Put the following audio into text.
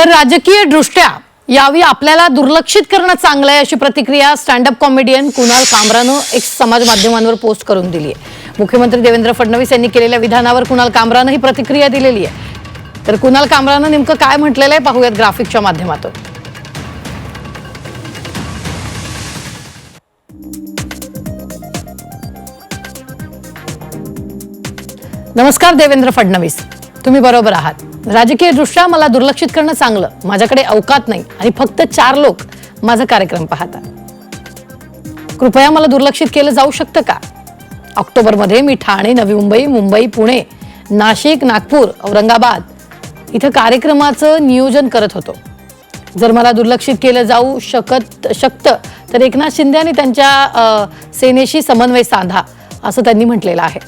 तर राजकीय दृष्ट्या यावी आपल्याला दुर्लक्षित करणं चांगलं आहे अशी प्रतिक्रिया स्टँडअप कॉमेडियन कुणाल कामरानं एक समाज माध्यमांवर पोस्ट करून दिली आहे मुख्यमंत्री देवेंद्र फडणवीस यांनी केलेल्या विधानावर कुणाल कामरानं ही प्रतिक्रिया दिलेली आहे. तर कुणाल कामरानं नेमकं काय म्हटलेलं आहे पाहूयात ग्राफिकच्या माध्यमातून. नमस्कार देवेंद्र फडणवीस. तुम्ही बरोबर आहात. राजकीय दृष्ट्या मला दुर्लक्षित करणं चांगलं. माझ्याकडे अवकात नाही. आणि फक्त चार लोक माझा कार्यक्रम पाहतात. कृपया मला दुर्लक्षित केलं जाऊ शकतं का? ऑक्टोबरमध्ये मी ठाणे नवी मुंबई मुंबई पुणे नाशिक नागपूर औरंगाबाद इथं कार्यक्रमाचं नियोजन करत होतो. जर मला दुर्लक्षित केलं जाऊ शकत शकतं तर एकनाथ शिंदे आणि त्यांच्या सेनेशी समन्वय साधा असं त्यांनी म्हटलेलं आहे.